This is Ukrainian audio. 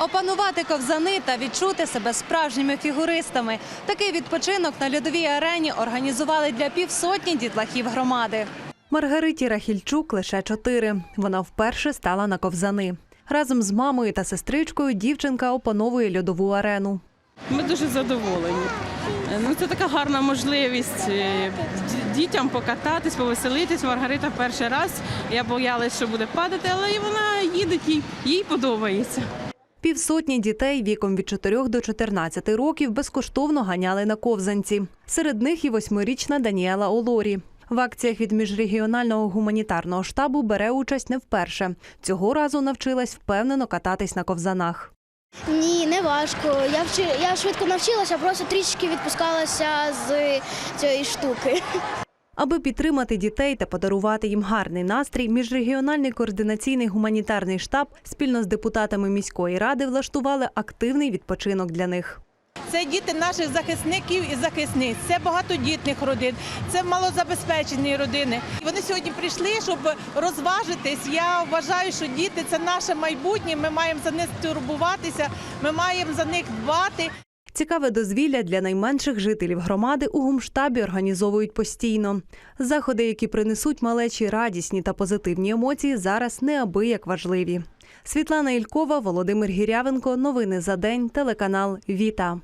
Опанувати ковзани та відчути себе справжніми фігуристами. Такий відпочинок на льодовій арені організували для півсотні дітлахів громади. Маргариті Рахільчук лише чотири. Вона вперше стала на ковзани. Разом з мамою та сестричкою дівчинка опановує льодову арену. Ми дуже задоволені. Ну, це така гарна можливість е, дітям покататись, повеселитись. Маргарита перший раз. Я боялась, що буде падати, але і вона їде, їй, їй подобається. Півсотні дітей віком від 4 до 14 років безкоштовно ганяли на ковзанці. Серед них і восьмирічна Даніела Олорі. В акціях від міжрегіонального гуманітарного штабу бере участь не вперше. Цього разу навчилась впевнено кататись на ковзанах. Ні, не важко. Я вчи... я швидко навчилася, просто трішки відпускалася з цієї штуки. Аби підтримати дітей та подарувати їм гарний настрій, міжрегіональний координаційний гуманітарний штаб спільно з депутатами міської ради влаштували активний відпочинок для них. Це діти наших захисників і захисниць, це багатодітних родин, це малозабезпечені родини. Вони сьогодні прийшли, щоб розважитись. Я вважаю, що діти це наше майбутнє. Ми маємо за них турбуватися, ми маємо за них дбати. Цікаве дозвілля для найменших жителів громади у гумштабі організовують постійно. Заходи, які принесуть малечі радісні та позитивні емоції, зараз неабияк важливі. Світлана Ількова, Володимир Гірявенко. Новини за день. Телеканал Віта.